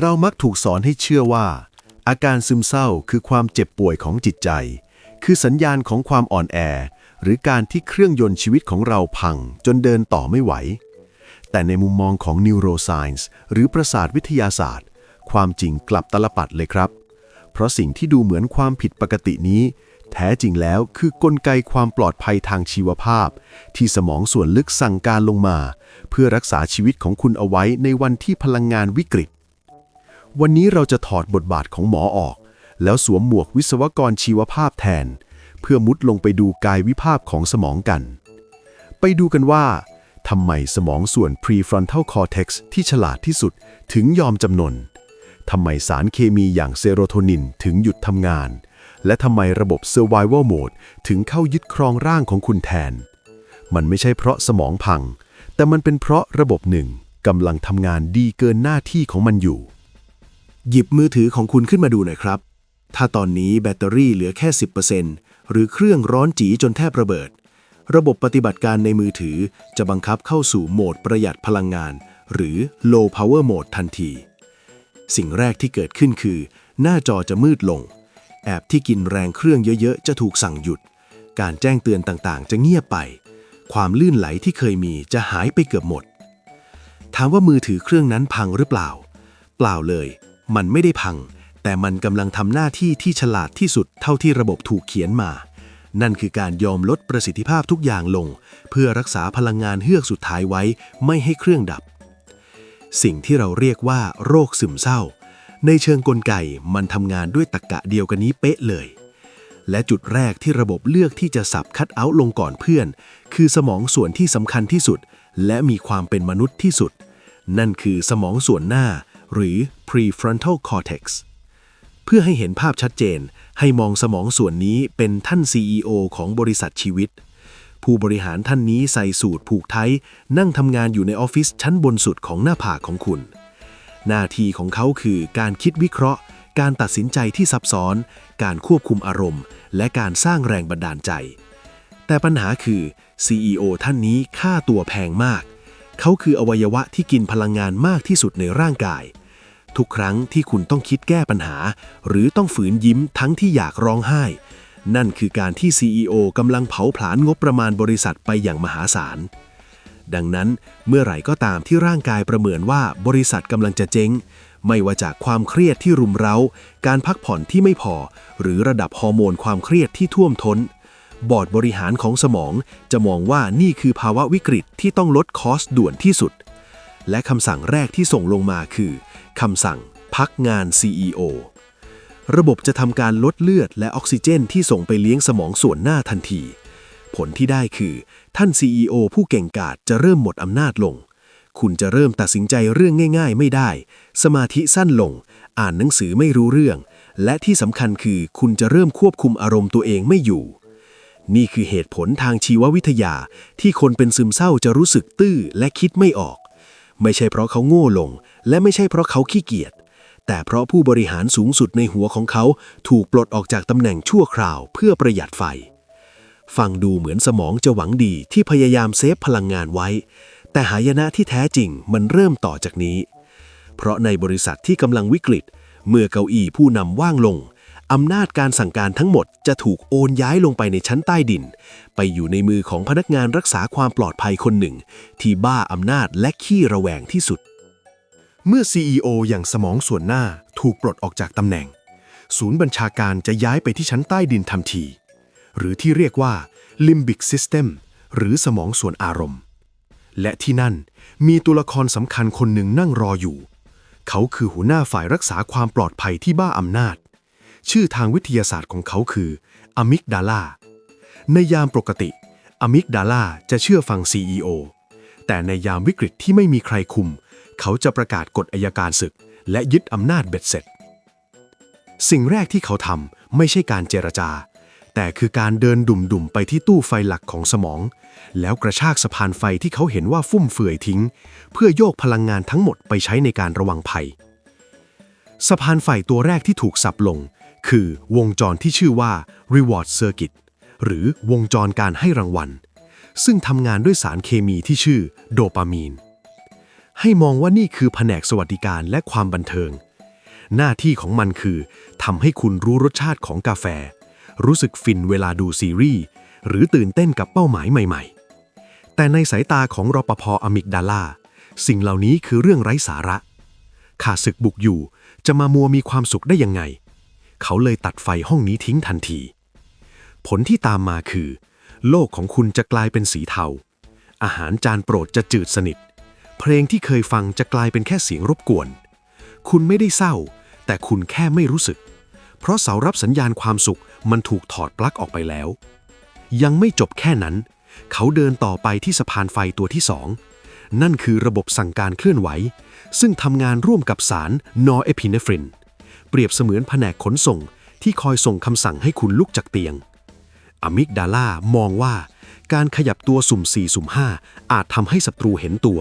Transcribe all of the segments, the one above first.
เรามักถูกสอนให้เชื่อว่า อาการซึมเศร้าคือความเจ็บป่วยของจิตใจ คือสัญญาณของความอ่อนแอ หรือการที่เครื่องยนต์ชีวิตของเราพังจนเดินต่อไม่ไหว แต่ในมุมมองของ neuroscience หรือประสาทวิทยาศาสตร์ ความจริงกลับตลปัดเลยครับ เพราะสิ่งที่ดูเหมือนความผิดปกตินี้ แท้จริงแล้วคือกลไกความปลอดภัยทางชีวภาพ ที่สมองส่วนลึกสั่งการลงมา เพื่อรักษาชีวิตของคุณเอาไว้ในวันที่พลังงานวิกฤต วันนี้เราจะถอดบทบาทของหมอออก แล้วสวมหมวกวิศวกรชีวภาพแทน เพื่อมุดลงไปดูกายวิภาพของสมองกัน ไปดูกันว่าทำไมสมองส่วน prefrontal cortex ที่ฉลาดที่สุดถึงยอมจำนนทำไมสารเคมีอย่างเซโรโทนินถึงหยุดทำงาน และทำไมระบบ survival mode ถึงเข้ายึดครองร่างของคุณแทน มันไม่ใช่เพราะสมองพัง แต่มันเป็นเพราะระบบหนึ่งกำลังทำงานดีเกินหน้าที่ของมันอยู่ หยิบมือถือของคุณขึ้นมาดูหน่อยครับ ถ้าตอนนี้แบตเตอรี่เหลือแค่ 10%หรือเครื่องร้อนจีจนแทบระเบิด ระบบปฏิบัติการในมือถือจะบังคับเข้าสู่โหมดประหยัดพลังงาน หรือ low power mode ทันที สิ่งแรกที่เกิดขึ้นคือ หน้าจอจะมืดลง แอปที่กินแรงเครื่องเยอะๆ จะถูกสั่งหยุด การแจ้งเตือนต่างๆ จะเงียบไป ความลื่นไหลที่เคยมีจะหายไปเกือบหมด ถามว่ามือถือเครื่องนั้นพังหรือเปล่า เปล่าเลย มันไม่ได้พัง แต่มันกำลังทำหน้าที่ที่ฉลาดที่สุดเท่าที่ระบบถูกเขียนมา นั่นคือการยอมลดประสิทธิภาพทุกอย่างลง เพื่อรักษาพลังงานเฮือกสุดท้ายไว้ไม่ให้เครื่องดับ สิ่งที่เราเรียกว่า โรคซึมเศร้า ในเชิงกลไกมันทำงานด้วยตรรกะเดียวกันนี้เป๊ะเลยและจุดแรกที่ระบบเลือกที่จะสับคัดเอาท์ลงก่อนเพื่อน คือสมองส่วนที่สำคัญที่สุด และมีความเป็นมนุษย์ที่สุด นั่นคือสมองส่วนหน้า หรือ prefrontal cortex เพื่อให้เห็นภาพชัดเจน ให้มองสมองส่วนนี้เป็นท่าน CEO ของบริษัทชีวิต ผู้บริหารท่านนี้ใส่สูทผูกไทย นั่งทำงานอยู่ในออฟฟิศชั้นบนสุดของหน้าผากของคุณ หน้าที่ของเขาคือการคิดวิเคราะห์ การตัดสินใจที่ซับซ้อน การควบคุมอารมณ์ และการสร้างแรงบันดาลใจ แต่ปัญหาคือ CEO ท่านนี้ค่าตัวแพงมาก เขาคืออวัยวะที่กินพลังงานมากที่สุดในร่างกาย ทุกครั้งที่คุณต้องคิดแก้ปัญหา หรือต้องฝืนยิ้มทั้งที่อยากร้องไห้ นั่นคือการที่ CEO กำลังเผาผลาญงบประมาณบริษัทไปอย่างมหาศาล ดังนั้นเมื่อไหร่ก็ตามที่ร่างกายประเมินว่าบริษัทกำลังจะเจ๊ง ไม่ว่าจากความเครียดที่รุมเร้า การพักผ่อนที่ไม่พอ หรือระดับฮอร์โมนความเครียดที่ท่วมท้นบอร์ดบริหารของสมองจะมองว่านี่คือภาวะวิกฤตที่ต้องลดคอสด่วนที่สุด และคำสั่งแรกที่ส่งลงมาคือคำสั่งพักงาน CEO ระบบจะทำการลดเลือดและออกซิเจนที่ส่งไปเลี้ยงสมองส่วนหน้าทันที ผลที่ได้คือ ท่าน CEO ผู้เก่งกาจจะเริ่มหมดอำนาจลง คุณจะเริ่มตัดสินใจเรื่องง่าย ๆ ไม่ได้ สมาธิสั้นลง อ่านหนังสือไม่รู้เรื่อง และที่สำคัญคือคุณจะเริ่มควบคุมอารมณ์ตัวเองไม่อยู่ นี่คือเหตุผลทางชีววิทยาที่คนเป็นซึมเศร้าจะรู้สึกตื้อและคิดไม่ออก ไม่ใช่เพราะเขาโง่ลง และไม่ใช่เพราะเขาขี้เกียจ แต่เพราะผู้บริหารสูงสุดในหัวของเขาถูกปลดออกจากตำแหน่งชั่วคราวเพื่อประหยัดไฟ ฟังดูเหมือนสมองจะหวังดีที่พยายามเซฟพลังงานไว้ แต่หายนะที่แท้จริงมันเริ่มต่อจากนี้ เพราะในบริษัทที่กำลังวิกฤต เมื่อเก้าอี้ผู้นำว่างลง อำนาจการสั่งการทั้งหมดจะถูกโอนย้ายลงไปในชั้นใต้ดิน ไปอยู่ในมือของพนักงานรักษาความปลอดภัยคนหนึ่ง ที่บ้าอำนาจและขี้ระแวงที่สุด เมื่อ CEO อย่างสมองส่วนหน้าถูกปลดออกจากตำแหน่ง ศูนย์บัญชาการจะย้ายไปที่ชั้นใต้ดินทันที หรือที่เรียกว่า Limbic System หรือสมองส่วนอารมณ์ และที่นั่นมีตัวละครสำคัญคนหนึ่งนั่งรออยู่ เขาคือหัวหน้าฝ่ายรักษาความปลอดภัยที่บ้าอำนาจ ชื่อทางวิทยาศาสตร์ของเขาคืออะมิกดาลาในยามปกติอะมิกดาลาจะเชื่อฟัง CEO แต่ในยามวิกฤตที่ไม่มีใครคุม เขาจะประกาศกฎอายการศึก และยึดอำนาจเบ็ดเสร็จ สิ่งแรกที่เขาทำไม่ใช่การเจรจา แต่คือการเดินดุ่มๆไปที่ตู้ไฟหลักของสมอง แล้วกระชากสะพานไฟที่เขาเห็นว่าฟุ่มเฟือยทิ้ง เพื่อโยกพลังงานทั้งหมดไปใช้ในการระวังภัย สะพานไฟตัวแรกที่ถูกสับลง คือวงจรที่ชื่อว่า reward circuit หรือวงจรการให้รางวัล ซึ่งทำงานด้วยสารเคมีที่ชื่อโดปามีน ให้มองว่านี่คือแผนกสวัสดิการและความบันเทิง หน้าที่ของมันคือทำให้คุณรู้รสชาติของกาแฟ รู้สึกฟินเวลาดูซีรีส์ หรือตื่นเต้นกับเป้าหมายใหม่ ๆ แต่ในสายตาของรปภอมิกดาล่าสิ่งเหล่านี้คือเรื่องไร้สาระ ขาศึกบุกอยู่จะมามัวมีความสุขได้ยังไง เขาเลยตัดไฟห้องนี้ทิ้งทันที ผลที่ตามมาคือ โลกของคุณจะกลายเป็นสีเทา อาหารจานโปรดจะจืดสนิท เพลงที่เคยฟังจะกลายเป็นแค่เสียงรบกวน คุณไม่ได้เศร้า แต่คุณแค่ไม่รู้สึก เพราะเสารับสัญญาณความสุขมันถูกถอดปลั๊กออกไปแล้ว ยังไม่จบแค่นั้น เขาเดินต่อไปที่สะพานไฟตัวที่สองนั่นคือระบบสั่งการเคลื่อนไหว ซึ่งทำงานร่วมกับสารนอร์เอพิเนฟริน รียบเสมือนแผนกขนส่งที่คอยส่งคำสั่งให้คุณลุกจากเตียง อมิกดาล่ามองว่า การขยับตัวสุ่ม 4 สุ่ม 5 อาจทำให้ศัตรูเห็นตัว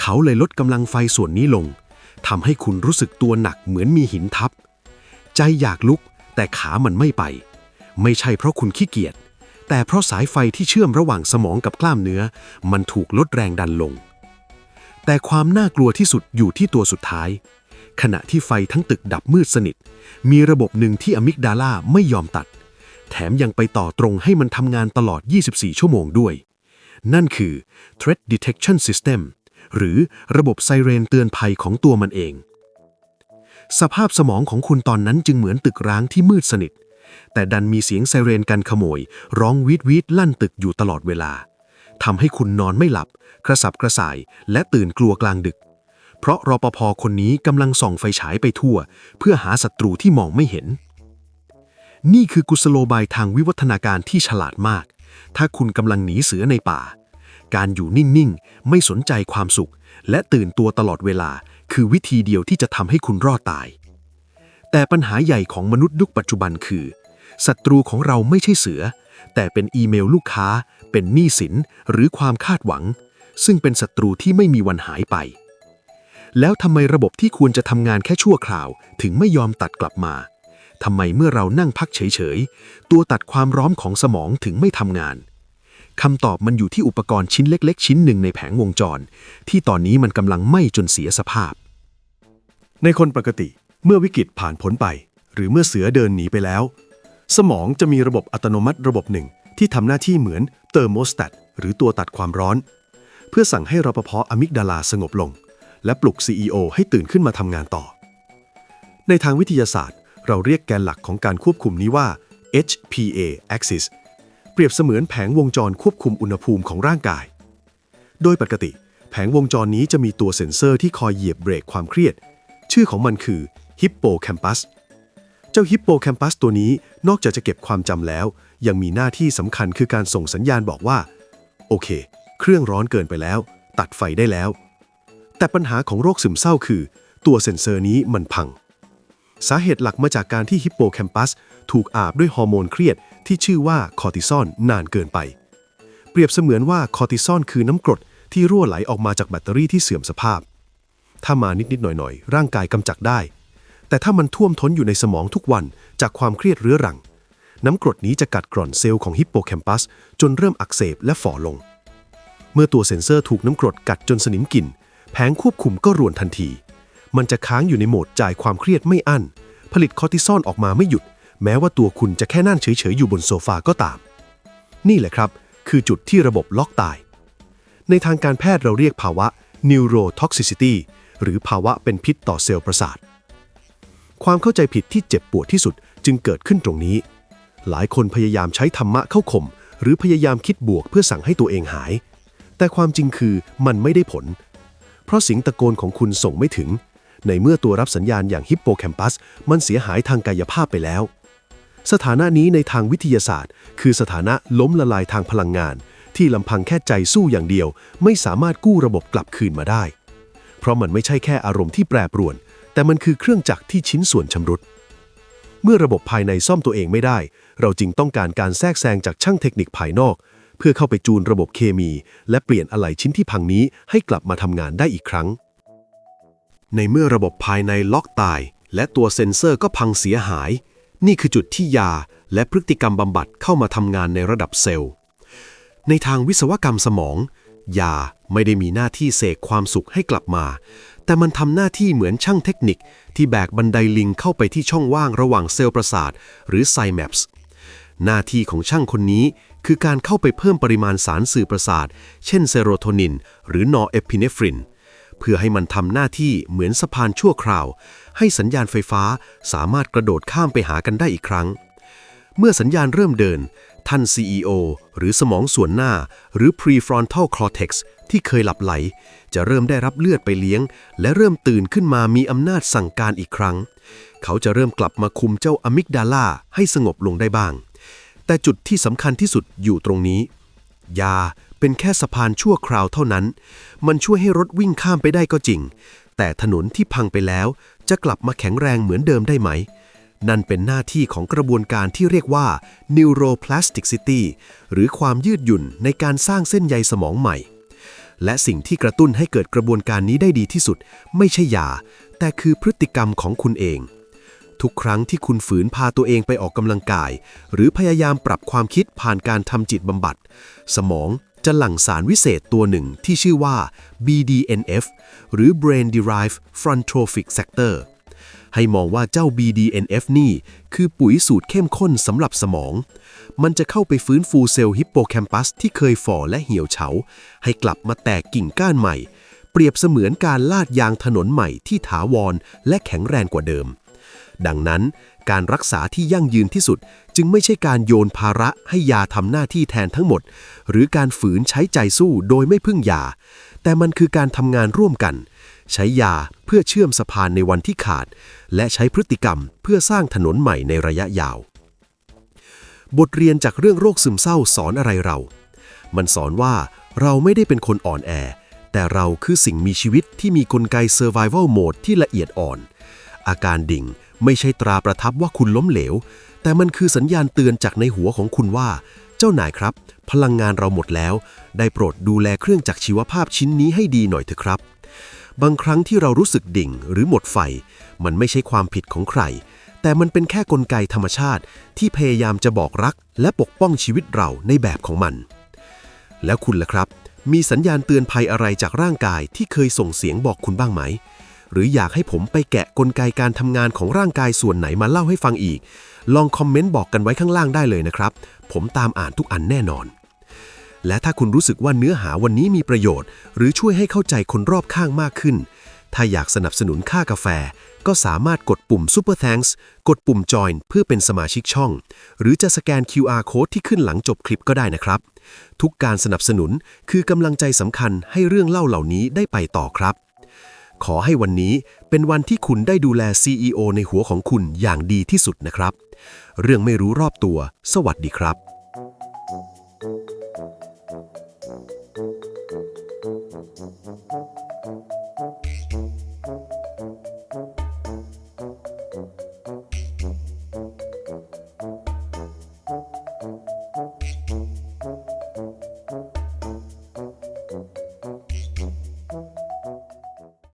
เขาเลยลดกำลังไฟส่วนนี้ลงทำให้คุณรู้สึกตัวหนักเหมือนมีหินทับ ใจอยากลุกแต่ขามันไม่ไป ไม่ใช่เพราะคุณขี้เกียจ แต่เพราะสายไฟที่เชื่อมระหว่างสมองกับกล้ามเนื้อ มันถูกลดแรงดันลง แต่ความน่ากลัวที่สุดอยู่ที่ตัวสุดท้าย ขณะที่ไฟทั้งตึกดับมืดสนิท มีระบบหนึ่งที่อมิกดาล่าไม่ยอมตัด แถมยังไปต่อตรงให้มันทำงานตลอด 24 ชั่วโมงด้วย นั่นคือ Threat Detection System หรือระบบไซเรนเตือนภัยของตัวมันเอง สภาพสมองของคุณตอนนั้นจึงเหมือนตึกร้างที่มืดสนิท แต่ดันมีเสียงไซเรนกันขโมย ร้องวีดวีดลั่นตึกอยู่ตลอดเวลาทำให้คุณนอนไม่หลับ กระสับกระส่าย และตื่นกลัวกลางดึก เพราะรอปภคนนี้กำลังส่องไฟฉายไปทั่ว เพื่อหาศัตรูที่มองไม่เห็น นี่คือกุศโลบายทางวิวัฒนาการที่ฉลาดมาก ถ้าคุณกำลังหนีเสือในป่า การอยู่นิ่ง ๆ ไม่สนใจความสุข และตื่นตัวตลอดเวลา คือวิธีเดียวที่จะทำให้คุณรอดตาย แต่ปัญหาใหญ่ของมนุษย์ยุคปัจจุบันคือศัตรูของเราไม่ใช่เสือ แต่เป็นอีเมลลูกค้า เป็นหนี้สินหรือความคาดหวัง ซึ่งเป็นศัตรูที่ไม่มีวันหายไป แล้วทำไมระบบที่ควรจะทำงานแค่ชั่วคราว ถึงไม่ยอมตัดกลับมาทำไมเมื่อเรานั่งพักเฉยๆ ตัวตัดความร้อนของสมองถึงไม่ทำงานคำตอบมันอยู่ที่อุปกรณ์ชิ้นเล็ก ๆ ชิ้นหนึ่งในแผงวงจร ที่ตอนนี้มันกำลังไหม้จนเสียสภาพ ในคนปกติเมื่อวิกฤตผ่านพ้นไป หรือเมื่อเสือเดินหนีไปแล้ว สมองจะมีระบบอัตโนมัติระบบหนึ่ง ที่ทำหน้าที่เหมือนเตอร์โมสแตตหรือตัวตัดความร้อน เพื่อสั่งให้รปภอะมิกดาลาสงบลง และปลุก CEO ให้ตื่นขึ้นมาทำงานต่อ ในทางวิทยาศาสตร์ เราเรียกแกนหลักของการควบคุมนี้ว่า HPA axis เปรียบเสมือนแผงวงจรควบคุมอุณหภูมิของร่างกาย โดยปกติ แผงวงจรนี้จะมีตัวเซ็นเซอร์ที่คอยเหยียบเบรกความเครียด ชื่อของมันคือฮิปโปแคมปัสเจ้าฮิปโปแคมปัสตัวนี้นอกจากจะเก็บความจำแล้ว ยังมีหน้าที่สำคัญคือการส่งสัญญาณบอกว่า โอเค เครื่องร้อนเกินไปแล้ว ตัดไฟได้แล้ว แต่ปัญหาของโรคซึมเศร้าคือ ตัวเซ็นเซอร์นี้มันพัง สาเหตุหลักมาจากการที่ฮิปโปแคมปัสถูกอาบด้วยฮอร์โมนเครียดที่ชื่อว่าคอร์ติซอลนานเกินไป เปรียบเสมือนว่าคอร์ติซอลคือน้ำกรดที่รั่วไหลออกมาจากแบตเตอรี่ที่เสื่อมสภาพ ถ้ามานิดๆหน่อยๆ ร่างกายกำจัดได้ แต่ถ้ามันท่วมท้นอยู่ในสมองทุกวันจากความเครียดเรื้อรัง น้ำกรดนี้จะกัดกร่อนเซลล์ของฮิปโปแคมปัสจนเริ่มอักเสบและฝ่อลง เมื่อตัวเซ็นเซอร์ถูกน้ำกรดกัดจนสนิมกลิ่น แผงควบคุมก็รวนทันที มันจะค้างอยู่ในโหมดจ่ายความเครียดไม่อั้น ผลิตคอร์ติซอลออกมาไม่หยุด แม้ว่าตัวคุณจะแค่นั่งเฉยๆอยู่บนโซฟาก็ตาม นี่แหละครับ คือจุดที่ระบบล็อกตาย ในทางการแพทย์เราเรียกภาวะ neurotoxicity หรือภาวะเป็นพิษต่อเซลล์ประสาท ความเข้าใจผิดที่เจ็บปวดที่สุดจึงเกิดขึ้นตรงนี้ หลายคนพยายามใช้ธรรมะเข้าข่มหรือพยายามคิดบวกเพื่อสั่งให้ตัวเองหาย แต่ความจริงคือมันไม่ได้ผล เพราะสียงตะโกนของคุณส่งไม่ถึง ในเมื่อตัวรับสัญญาณอย่างฮิปโปแคมปัส มันเสียหายทางกายภาพไปแล้ว สถานะนี้ในทางวิทยาศาสตร์ คือสถานะล้มละลายทางพลังงาน ที่ลำพังแค่ใจสู้อย่างเดียว ไม่สามารถกู้ระบบกลับคืนมาได้ เพราะมันไม่ใช่แค่อารมณ์ที่แปรปรวน แต่มันคือเครื่องจักรที่ชิ้นส่วนชำรุดเมื่อระบบภายในซ่อมตัวเองไม่ได้ เราจึงต้องการการแทรกแซงจากช่างเทคนิคภายนอก เพื่อเข้าไปจูนระบบเคมี และเปลี่ยนอะไหล่ชิ้นที่พังนี้ให้กลับมาทำงานได้อีกครั้ง ในเมื่อระบบภายในล็อกตาย และตัวเซ็นเซอร์ก็พังเสียหาย นี่คือจุดที่ยาและพฤติกรรมบำบัดเข้ามาทำงานในระดับเซลล์ ในทางวิศวกรรมสมอง ยาไม่ได้มีหน้าที่เสกความสุขให้กลับมา แต่มันทำหน้าที่เหมือนช่างเทคนิคที่แบกบันไดลิงเข้าไปที่ช่องว่างระหว่างเซลล์ประสาท หรือไซแมปส์ หน้าที่ของช่างคนนี้คือการเข้าไปเพิ่มปริมาณสารสื่อประสาท เช่นเซโรโทนิน หรือนอร์เอพิเนฟริน เพื่อให้มันทำหน้าที่เหมือนสะพานชั่วคราว ให้สัญญาณไฟฟ้าสามารถกระโดดข้ามไปหากันได้อีกครั้ง เมื่อสัญญาณเริ่มเดิน ท่าน CEO หรือสมองส่วนหน้า หรือ prefrontal cortex ที่เคยหลับไหล จะเริ่มได้รับเลือดไปเลี้ยง และเริ่มตื่นขึ้นมามีอำนาจสั่งการอีกครั้ง เขาจะเริ่มกลับมาคุมเจ้าอะมิกดาลาให้สงบลงได้บ้าง แต่จุดที่สำคัญที่สุดอยู่ตรงนี้ ยาเป็นแค่สะพานชั่วคราวเท่านั้น มันช่วยให้รถวิ่งข้ามไปได้ก็จริง แต่ถนนที่พังไปแล้วจะกลับมาแข็งแรงเหมือนเดิมได้ไหม นั่นเป็นหน้าที่ของกระบวนการที่เรียกว่า neuroplasticity หรือความยืดหยุ่นในการสร้างเส้นใยสมองใหม่ และสิ่งที่กระตุ้นให้เกิดกระบวนการนี้ได้ดีที่สุด ไม่ใช่ยา แต่คือพฤติกรรมของคุณเอง ทุกครั้งที่คุณฝืนพาตัวเองไปออกกำลังกาย หรือพยายามปรับความคิดผ่านการทำจิตบำบัด สมองจะหลั่งสารวิเศษตัวหนึ่งที่ชื่อว่า BDNF หรือ Brain Derived Frontrophic Sector ให้มองว่าเจ้า BDNF นี่ คือปุ๋ยสูตรเข้มข้นสำหรับสมอง มันจะเข้าไปฟื้นฟูเซลล์ฮิปโปแคมปัสที่เคยฝ่อและเหี่ยวเฉา ให้กลับมาแตกกิ่งก้านใหม่ เปรียบเสมือนการลาดยางถนนใหม่ที่ถาวรและแข็งแรงกว่าเดิม ดังนั้น การรักษาที่ยั่งยืนที่สุด จึงไม่ใช่การโยนภาระให้ยาทำหน้าที่แทนทั้งหมด หรือการฝืนใช้ใจสู้โดยไม่พึ่งยา แต่มันคือการทำงานร่วมกัน ใช้ยาเพื่อเชื่อมสะพานในวันที่ขาด และใช้พฤติกรรมเพื่อสร้างถนนใหม่ในระยะยาว บทเรียนจากเรื่องโรคซึมเศร้าสอนอะไรเรา มันสอนว่าเราไม่ได้เป็นคนอ่อนแอ แต่เราคือสิ่งมีชีวิตที่มีกลไก survival mode ที่ละเอียดอ่อน อาการดิ่ง ไม่ใช่ตราประทับว่าคุณล้มเหลว แต่มันคือสัญญาณเตือนจากในหัวของคุณว่า เจ้านายครับ พลังงานเราหมดแล้ว ได้โปรดดูแลเครื่องจักรชีวภาพชิ้นนี้ให้ดีหน่อยเถอะครับ บางครั้งที่เรารู้สึกดิ่งหรือหมดไฟ มันไม่ใช่ความผิดของใคร แต่มันเป็นแค่กลไกธรรมชาติ ที่พยายามจะบอกรัก และปกป้องชีวิตเราในแบบของมัน แล้วคุณล่ะครับ มีสัญญาณเตือนภัยอะไรจากร่างกายที่เคยส่งเสียงบอกคุณบ้างไหม หรืออยากให้ผมไปแกะกลไกการทำงานของร่างกายส่วนไหนมาเล่าให้ฟังอีก ลองคอมเมนต์บอกกันไว้ข้างล่างได้เลยนะครับ ผมตามอ่านทุกอันแน่นอน และถ้าคุณรู้สึกว่าเนื้อหาวันนี้มีประโยชน์ หรือช่วยให้เข้าใจคนรอบข้างมากขึ้น ถ้าอยากสนับสนุนค่ากาแฟ ก็สามารถกดปุ่ม Super Thanks กดปุ่ม Join เพื่อเป็นสมาชิกช่อง หรือจะสแกน QR Code ที่ขึ้นหลังจบคลิปก็ได้นะครับ ทุกการสนับสนุนคือกำลังใจสำคัญให้เรื่องเล่าเหล่านี้ได้ไปต่อครับ ขอให้วันนี้เป็นวันที่คุณได้ดูแล CEO ในหัวของคุณอย่างดีที่สุดนะครับ เรื่องไม่รู้รอบตัว สวัสดีครับ